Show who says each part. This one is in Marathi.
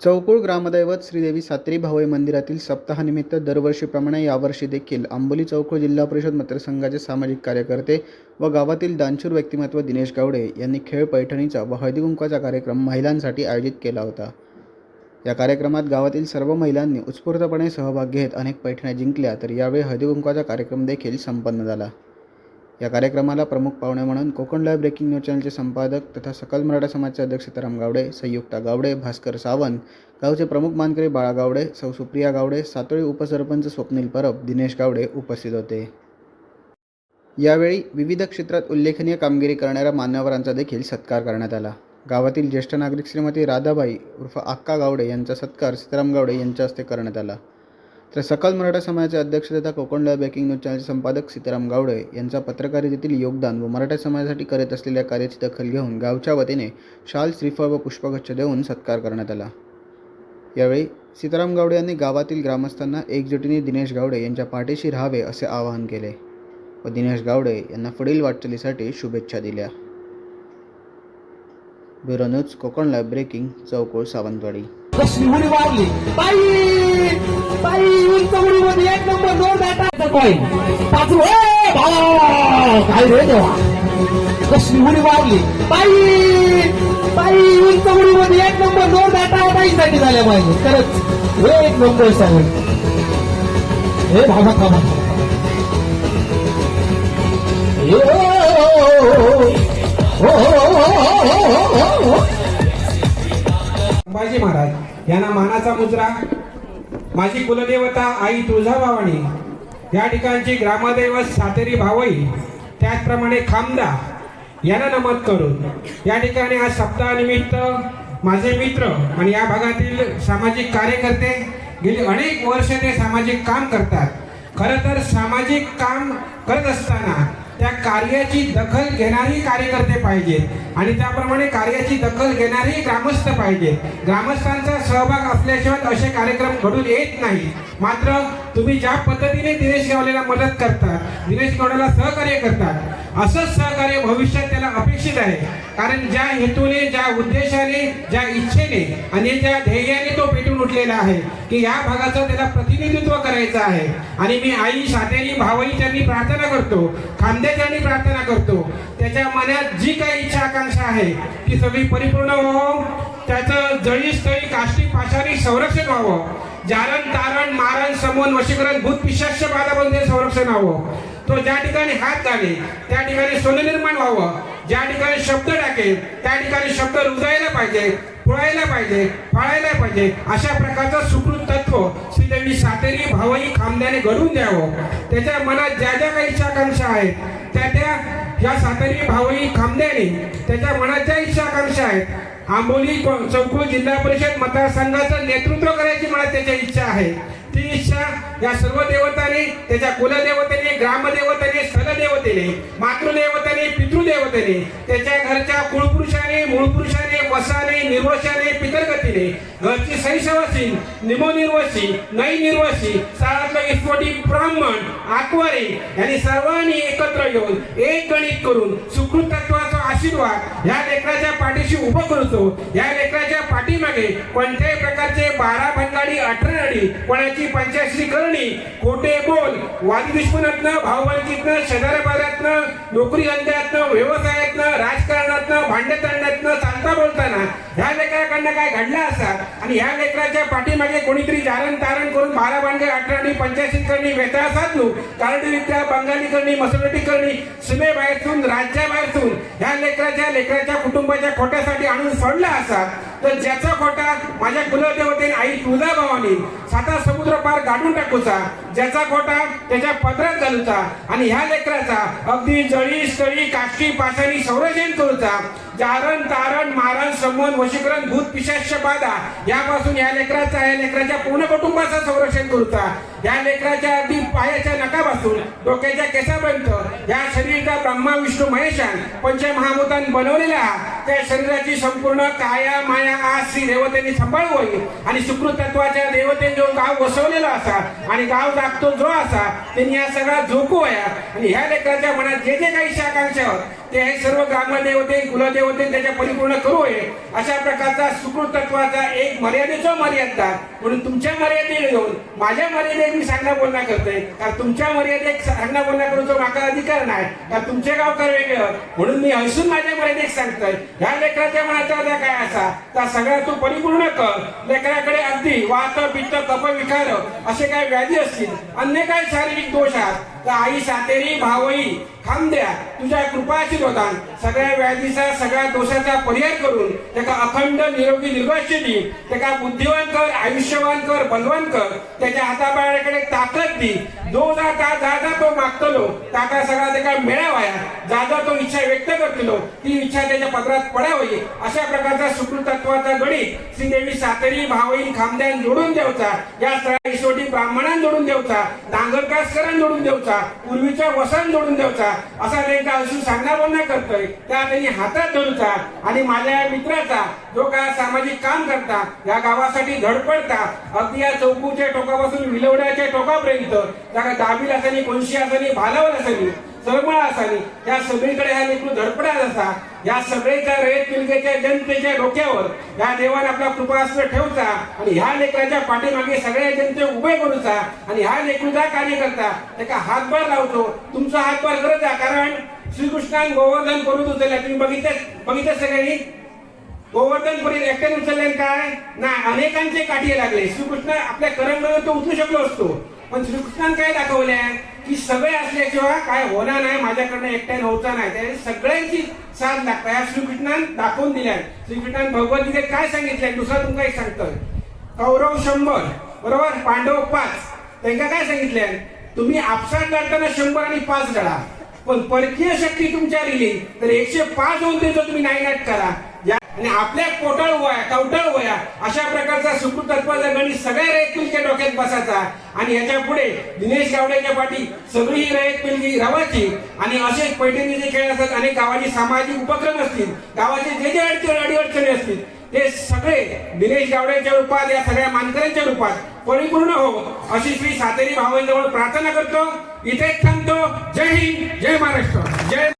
Speaker 1: चौकुळ ग्रामदैवत श्रीदेवी सात्री भावई मंदिरातील सप्ताहानिमित्त दरवर्षीप्रमाणे यावर्षी देखील आंबोली चौकुळ जिल्हा परिषद मतदारसंघाचे सामाजिक कार्यकर्ते व गावातील दानशूर व्यक्तिमत्व दिनेश गावडे यांनी खेळ पैठणीचा व हळदीकुंकाचा कार्यक्रम महिलांसाठी आयोजित केला होता. या कार्यक्रमात गावातील सर्व महिलांनी उत्स्फूर्तपणे सहभाग घेत अनेक पैठण्या जिंकल्या तर यावेळी हळदीकुंकाचा कार्यक्रम देखील संपन्न झाला. या कार्यक्रमाला प्रमुख पाहुणे म्हणून कोकण लाईव्ह ब्रेकिंग न्यूज चॅनलचे संपादक तथा सकल मराठा समाजचे अध्यक्ष सीताराम गावडे संयुक्ता गावडे भास्कर सावंत गावचे प्रमुख मानकरी बाळा गावडे सौ सुप्रिया गावडे सातोळी उपसरपंच स्वप्नील परब दिनेश गावडे उपस्थित होते. यावेळी विविध क्षेत्रात उल्लेखनीय कामगिरी करणाऱ्या मान्यवरांचा देखील सत्कार करण्यात आला. गावातील ज्येष्ठ नागरिक श्रीमती राधाबाई उर्फ अक्का गावडे यांचा सत्कार सीताराम गावडे यांच्या हस्ते करण्यात आला. तर सकल मराठा समाजाचे अध्यक्ष तथा कोकण लाईव्ह ब्रेकिंग न्यूज चॅनलचे संपादक सीताराम गावडे यांचा पत्रकारितेतील योगदान व मराठा समाजासाठी करीत असलेल्या कार्याची दखल घेऊन गावच्या वतीने शाल श्रीफळ व पुष्पगुच्छ देऊन सत्कार करण्यात आला. यावेळी सीताराम गावडे यांनी गावातील ग्रामस्थांना एकजुटीने दिनेश गावडे यांच्या पाठीशी राहावे असे आवाहन केले व दिनेश गावडे यांना पुढील वाटचालीसाठी शुभेच्छा दिल्या. Bureau news Konkan breaking Choukol Sawantwadi.
Speaker 2: जशी उडी मारली. बाई बाई उंच उडीमध्ये एक नंबर जोर बॅटा कॉईन पाच ए भावा काय रे देवा? जशी उडी मारली. बाई बाई उंच उडीमध्ये एक नंबर जोर बॅटा बाईसाठी झाल्या पाहिजे. खरंच हे एक नंबर सांगून हे भावा थांबा. हे
Speaker 3: यांना मानाचा मुजरा. माझी कुलदेवता आई तुळजाभावानी या ठिकाणची ग्रामदैवत सातेरी भावई त्याचप्रमाणे खामदा यांना नमन करून या ठिकाणी आज सप्ताहानिमित्त माझे मित्र आणि या भागातील सामाजिक कार्यकर्ते गेली अनेक वर्ष ते सामाजिक काम करतात. खरं तर सामाजिक काम करत असताना त्या कार्याची दखल घेणारी कार्यकर्ते पाहिजेत. आणि त्याप्रमाणे कार्याची दखल घेणारी ग्रामस्थ पाहिजे ग्रामस्थांचा सहभाग असल्याशिवाय असे कार्यक्रम घडून येत नाही मात्र तुम्ही ज्या पद्धतीने दिनेश गावलेला मदत करतात दिनेश गावलेला सहकार्य करतात असंच सहकार्य भविष्यात त्याला अपेक्षित आहे. कारण ज्या हेतूने ज्या उद्देशाने ज्या इच्छेने आणि ज्या ध्येयाने तो पेटून उठलेला आहे की या भागाचं त्याला प्रतिनिधित्व करायचं आहे. आणि मी आई सातेरी भावई त्यांनी प्रार्थना करतो खांद्याच्यांनी प्रार्थना करतो. त्याच्या मनात जी काही इच्छा आकांक्षा आहे ती सगळी परिपूर्ण व्हावं. त्याचं जळी स्थळी काष्टी पाषाणी संरक्षण व्हावं. जारण तारण मारण समन वशीकरण भूत पिशाच बाधाबंधे संरक्षण व्हावं. तो ज्या ठिकाणी हात घाले त्या ठिकाणी सोनं निर्माण व्हावं. ज्या ठिकाणी शब्द टाकेल त्या ठिकाणी शब्द रुजायला पाहिजे पुळायला पाहिजे फळायला पाहिजे. अशा प्रकारचं सुकृत तत्व श्रीदेवी सातेरी भावही खांद्याने घडून द्यावं. त्याच्या मनात ज्या ज्या काही इच्छाकांक्षा आहेत त्या त्या या सातेरी भावही खांद्याने त्याच्या मनात ज्या इच्छा आकांक्षा आहेत आंबोली को- जिल्हा परिषद मतदारसंघाचं नेतृत्व करायची मला त्याच्या इच्छा आहे. ती इच्छा या सर्व देवताने त्याच्या कुलदेवतेने ग्रामदेवतेने स्थलदेवतेने मातृदेवतेने पितृदेवतेने त्याच्या घरच्या कुळपुरुषाने मूळपुरुषाने वसाने निर्वशाने पितरगतीने घरची सैशवासी निमोनिर्वशी नैनिर्वशी शाळातलं इस्फोटी ब्राह्मण आकवारी यांनी सर्वांनी एकत्र येऊन एक गणित करून सुकृत आशीर्वाद. या लेकराच्या पाठीशी उभं करतो. या लेकराच्या पाठीमागे कोणत्याही प्रकारचे बारा बंगाडी अठराडी कोणाची पंचायती करणी खोटे बोल वादी दुश्मनातनं भावबंदकीतनं नोकरी धंद्यातनं व्यवसायातनं राजकारणातनं भांडे सांगता चालता बोलताना ह्या लेकराकडनं काय घडलं असतात आणि ह्या लेकराच्या पाठीमागे कोणीतरी जारण तारण करून बारा बांधे अठरा आणि पंच्याऐंशी करणी वेताळ साधलो. कारडीरित्या बंगाली करणी मसोलटी करणी सीमेबाहेरतून राज्याबाहेरतून ह्या लेकराच्या लेकराच्या कुटुंबाच्या खोट्यासाठी आणून सोडला असतात तर ज्याचा खोटा माझ्या कुलदेवते आई तुळजाभवानी साता समुद्र पार गाडून टाकूचा ज्याचा खोटा त्याच्या पदरात घालूचा आणि ह्या लेकराचा अगदी जळी स्थळी काष्टी पाषाणी संरक्षण करूचा जारण तारण मारण समन वशीकरण भूत पिशाच बाधा. यापासून या लेकराचा या लेकराच्या पूर्ण कुटुंबाचं संरक्षण करूचा. या लेकराच्या अगदी पायाच्या नकापासून डोक्याच्या केसापर्यंत या शरीराचा ब्रह्मा विष्णू महेशान पंचमहाभूतान बनवलेला त्या शरीराची संपूर्ण काया माया आज श्री देवतेने सांभाळू आणि सुकृत तत्वाच्या देवतेने जो गाव वसवलेला असा आणि गाव जागतो जो असा त्यांनी या सगळा झोकू आणि ह्या लेकराच्या मनात जे जे काही इच्छा आकांक्षा ते हे सर्व ग्रामदेव होते कुलदेव होते त्याच्या परिपूर्ण करू आहे. अशा प्रकारचा सुकृत तत्वाचा एक मर्यादेचा मर्यादा. म्हणून तुमच्या मर्यादेला घेऊन माझ्या मर्यादेत मी सांगणं बोलणं करतोय. कारण तुमच्या मर्यादेत सांगणं बोलणं करूचा माझा अधिकार नाही. कारण तुमचे गावकर वेगळं म्हणून मी हसून माझ्या मर्यादेत सांगतोय. ह्या लेकराच्या मनाचा अर्थ काय असा? त्या सगळ्या तू परिपूर्ण कर. लेकराकडे अगदी वात पित्त कप विकार असे काय व्याधी असतील. अन्य काय शारीरिक दोष आहात. तर आई सातेरी भावई खांद्या तुझ्या कृपाशीर्वादान सगळ्या व्याधीचा सगळ्या दोषाचा परिहार करून त्याका अखंड निरोगी निर्वाश्य दी. त्याका बुद्धिवान कर आयुष्यवान कर बलवान कर. त्याच्या हातापायाकडे ताकद दी. जो जाता जाता तो मागतलो ताका सगळा त्याका मेळावाया जाता तो इच्छा व्यक्त करतलो ती इच्छा त्याच्या पदरात पडावी. अशा प्रकारचा सुकृतत्वाचा गणित श्रीदेवी सातरी भावईन खामद्यान जोडून देवचा या सगळ्या ब्राह्मणां जोडून देवचा नांगरकासकरांना जोडून देवचा पूर्वीच्या वसान जोडून देवचा असा त्यांचा असून सांगणार बोलणं करतोय. त्या त्यांनी हातात धरूचा आणि माझ्या या मित्राचा जो का सामाजिक काम करता या गावासाठी धडपडता. अगदी या चौकूच्या टोकापासून विलवड्याच्या टोकापर्यंत. त्या दाबील असानी कोणशी असानी भालावर असावी सरमळा असानी या सगळीकडे हा लेकरू धडपडत असा. या सगळीच्या रेत पिलकेच्या जनतेच्या डोक्यावर या देवाने आपला कृपास्त्र ठेवचा आणि ह्या लेकराच्या पाठीमागे सगळ्या जनते उभे करूचा आणि ह्या लेकरूचा कार्य करता. त्याका हातभार लावतो. तुमचा हातभार करत जा कारण श्रीकृष्णान गोवर्धन करून उचलल्या तुम्ही बघितले बघितलं सगळ्यांनी? गोवर्धन परी एकट्याने उचलले काय? ना अनेकांचे काठी लागले. श्रीकृष्ण आपल्या करंगळीवर तो उचलू शकलो असतो. पण श्रीकृष्णान काय दाखवल्या? की सगळे असल्याशिवाय काय होणार नाही माझ्याकडनं एकट्या नव्हता नाही. त्याने सगळ्यांची साथ लागता या श्रीकृष्णान दाखवून दिल्या श्रीकृष्णान भगवद्गीतेत काय सांगितलंय? दुसरं तुमका एक सांगतोय. कौरव शंभर बरोबर? पांडव पाच. त्यांना काय सांगितलंय? तुम्ही आपसात लढताना शंभर आणि पाच लढा. पण परकीय शक्ती तुमच्या दिली तर एकशे पाच होऊन देतो तुम्ही नाईनाट करा. आणि आपल्या पोटाळ वया कवटळ वया अशा प्रकारचा सुकृतत्वाचा गणित सगळ्या रयत पिलक्या डोक्यात बसायचा. आणि याच्यापुढे दिनेश गावड्याच्या पाठी सगळी ही रयत पिलकी रवाची आणि असेच पैठणीचे खेळ असतात अनेक गावाचे सामाजिक उपक्रम असतील गावाचे जे जे अडचण अडीअडचणी असतील ते सगळे दिनेश गावड्याच्या रूपात या सगळ्या मानकऱ्यांच्या रूपात परिपूर्ण हो अशी श्री सातेरी भावांजवळ प्रार्थना करतो. इथेच थांबतो. जय हिंद जय महाराष्ट्र. जय